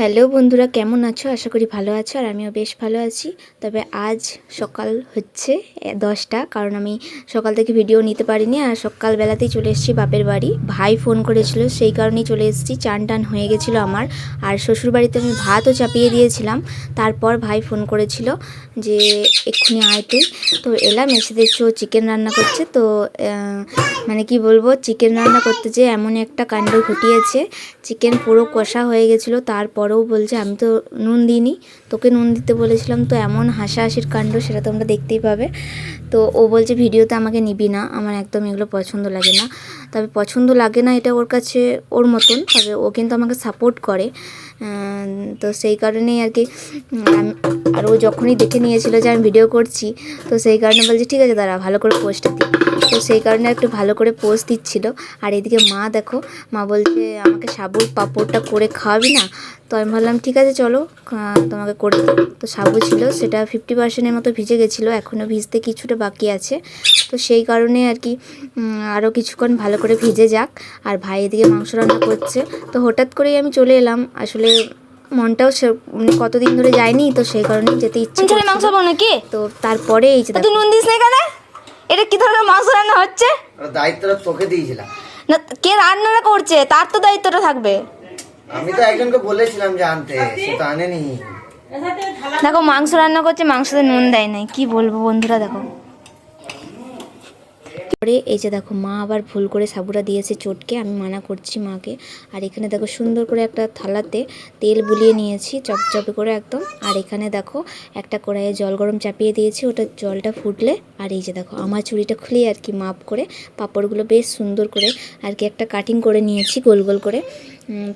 Hello বন্ধুরা, কেমন আছো? আশা করি ভালো আছো আর আমিও বেশ ভালো আছি। তবে আজ সকাল হচ্ছে দশটা, কারণ আমি সকাল থেকে ভিডিও নিতে পারিনি আর সকালবেলাতেই চলে এসেছি বাপের বাড়ি। ভাই ফোন করেছিল, সেই কারণেই চলে এসেছি চান টান হয়ে গেছিল আমার। আর শ্বশুরবাড়িতে আমি ভাতও চাপিয়ে দিয়েছিলাম, তারপর ভাই ফোন করেছিল যে এক্ষুনি আয় তুই। তো এলাম, এসে দেখছি চিকেন রান্না করছে। তো মানে কি বলব চিকেন রান্না করতে যে এমন একটা কাণ্ড ঘটিয়েছে। চিকেন পুরো কষা হয়ে গেছিল তারপরেও বলছে, আমি তো নুন দিইনি। তোকে নুন দিতে বলেছিলাম, তো এমন হাসাহাসির কাণ্ড সেটা তোমরা দেখতেই পাবে। তো ও বলছে, ভিডিওতে আমাকে নিবি না, আমার একদম এগুলো পছন্দ লাগে না। তবে পছন্দ লাগে না এটা ওর কাছে ওর মতন, তবে ও কিন্তু আমাকে সাপোর্ট করে। তো সেই কারণেই আর কি আর ও যখনই দেখে নিয়েছিল যে আমি ভিডিও করছি, তো সেই কারণে বলছে, ঠিক আছে, দাঁড়া, ভালো করে পোস্টটা দিই। তো সেই কারণে একটু ভালো করে পোস্ট দিচ্ছিল। আর এদিকে মা দেখো মা বলছে আমাকে সাবুর পাঁপড়টা করে খাওয়াবি না? তো আমি ভাবলাম ঠিক আছে চলো তোমাকে করে তো সাবু ছিল সেটা ফিফটি পার্সেন্টের মতো ভিজে গেছিল এখনও ভিজতে কিছুটা বাকি আছে। তো সেই কারণে আর কি আরও কিছুক্ষণ ভালো করে ভিজে যাক। আর ভাই এদিকে মাংস রান্না করছে। তো হঠাৎ করেই আমি চলে এলাম। আসলে মনটাও সে মানে কতদিন ধরে যায়নি তো সেই কারণে যেতে ইচ্ছে মাংস করছিল। বানানো কি তো তারপরে এই যে তুই নুন দিস না কেন এটা কি ধরনের মাংস রান্না হচ্ছে? দায়িত্বটা তোকে দিয়েছিলাম। না কে রান্নাটা করছে? তার তো দায়িত্বটা থাকবে। আমি তো একজনকে বলেছিলাম যে আনতে সে তো আনেনি। দেখো মাংস রান্না করছে মাংসতে নুন দেয় নাই। কি বলব বন্ধুরা দেখো। পরে এই যে দেখো মা আবার ভুল করে সাবুটা দিয়েছে চটকে, আমি মানা করছি মাকে। আর এখানে দেখো সুন্দর করে একটা থালাতে তেল বুলিয়ে নিয়েছি, চপচপে করে একদম। আর এখানে দেখো একটা কড়াইয়ে জল গরম চাপিয়ে দিয়েছি, ওটা জলটা ফুটলে। আর এই যে দেখো আমার চুড়িটা খুলে আর কি মাপ করে, পাঁপড়গুলো বেশ সুন্দর করে আর কি একটা কাটিং করে নিয়েছি গোল গোল করে।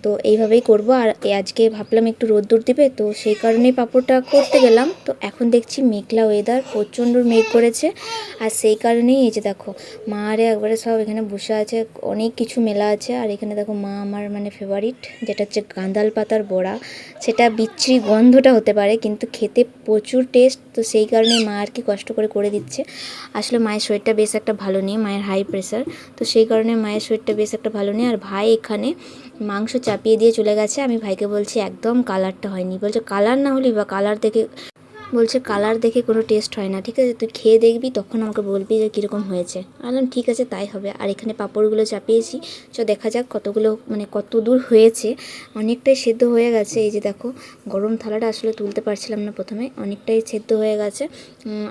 তো এইভাবেই করব। আর আজকে ভাবলাম একটু রোদ্দুর দিবে, তো সেই কারণেই পাঁপড়টা করতে গেলাম। তো এখন দেখছি মেঘলা ওয়েদার প্রচণ্ড মেঘ করেছে। আর সেই কারণেই এই যে দেখো, মা আরে একবারে সব এখানে বসে আছে, অনেক কিছু মেলা আছে। আর এখানে দেখো মা আমার মানে ফেভারিট যেটা হচ্ছে গাঁদাল পাতার বড়া। সেটা বিচ্ছিরি গন্ধটা হতে পারে, কিন্তু খেতে প্রচুর টেস্ট তো সেই কারণেই মা আর কি কষ্ট করে করে দিচ্ছে। আসলে মায়ের শরীরটা বেশ একটা ভালো নেই, মায়ের হাই প্রেশার তো সেই কারণে মায়ের শরীরটা বেশ একটা ভালো নেই। আর ভাই এখানে মাংস চাপিয়ে দিয়ে চলে গেছে। আমি ভাইকে বলছি, একদম কালারটা হয়নি। বলছে কালার না হলেই বা কালার দেখে বলছে কালার দেখে কোনো টেস্ট হয় না, ঠিক আছে? তুই খেয়ে দেখবি, তখন আমাকে বলবি যে কীরকম হয়েছে। বললাম, ঠিক আছে, তাই হবে। আর এখানে পাঁপড়গুলো চাপিয়েছি। চ, দেখা যাক কতগুলো মানে কত দূর হয়েছে। অনেকটাই সেদ্ধ হয়ে গেছে। এই যে দেখো, গরম থালাটা আসলে তুলতে পারছিলাম না প্রথমে। অনেকটাই সেদ্ধ হয়ে গেছে।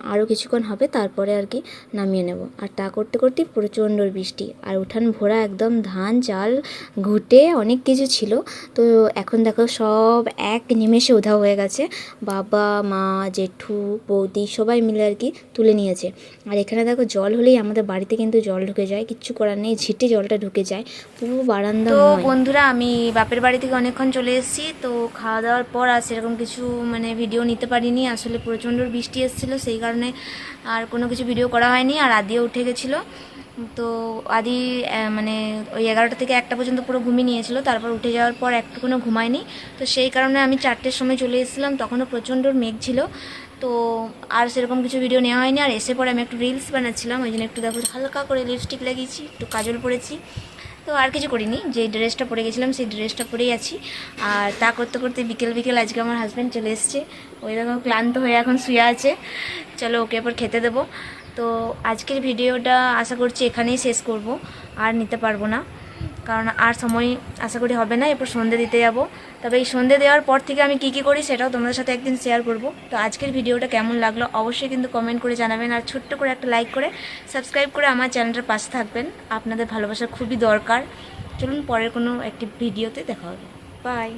আরও কিছুক্ষণ হবে, তারপরে আর কি নামিয়ে নেব। আর তা করতে করতেই প্রচণ্ড বৃষ্টি। আর উঠান ভরা একদম ধান, চাল, ঘুটে অনেক কিছু ছিল। তো এখন দেখো সব এক নিমেষে উধাও হয়ে গেছে। বাবা, মা জেঠু বৌদি সবাই মিলে আর কি তুলে নিয়েছে। আর এখানে দেখো জল হলেই আমাদের বাড়িতে কিন্তু জল ঢুকে যায় কিচ্ছু করার নেই ঝিটে জলটা ঢুকে যায় পুরো বারান্দা তো বন্ধুরা আমি বাপের বাড়ি থেকে অনেকক্ষণ চলে এসেছি তো খাওয়া দাওয়ার পর আর সেরকম কিছু মানে ভিডিও নিতে পারিনি আসলে প্রচণ্ড বৃষ্টি এসেছিল সেই কারণে আর কোনো কিছু ভিডিও করা হয়নি আর আদিও উঠে গেছিল। তো আদি মানে ওই এগারোটা থেকে একটা পর্যন্ত পুরো ঘুমিয়ে নিয়েছিল, তারপর উঠে যাওয়ার পর একটুকুনও ঘুমায়নি। তো সেই কারণে আমি চারটের সময় চলে এসেছিলাম, তখনও প্রচণ্ড মেঘ ছিল। তো আর সেরকম কিছু ভিডিও নেওয়া হয়নি, আর এসে পরে আমি একটু রিলস বানাচ্ছিলাম, ওই জন্য একটু দেখো হালকা করে লিপস্টিক লাগিয়েছি, একটু কাজল পরেছি। তো আর কিছু করিনি। যে ড্রেসটা পরে গেছিলাম, সেই ড্রেসটা পরেই আছি। আর তা করতে করতে বিকেল বিকেল আজকে আমার হাজব্যান্ড চলে এসছে। ওই রকম ক্লান্ত হয়ে এখন শুয়ে আছে। চলো ওকে এরপর খেতে দেবো। তো আজকের ভিডিওটা আশা করছি এখানেই শেষ করব। আর নিতে পারব না। কারণ আর সময় আশা করি হবে না, এরপর সন্ধে দিতে যাব। তবে এই সন্ধে দেওয়ার পর থেকে আমি কি কি করি সেটাও তোমাদের সাথে একদিন শেয়ার করব। তো আজকের ভিডিওটা কেমন লাগল অবশ্যই কিন্তু কমেন্ট করে জানাবেন আর ছোট্ট করে একটা লাইক করে সাবস্ক্রাইব করে আমার চ্যানেলটার পাশে থাকবেন। আপনাদের ভালোবাসা খুবই দরকার। চলুন পরের কোনো একটি ভিডিওতে দেখা হবে। বাই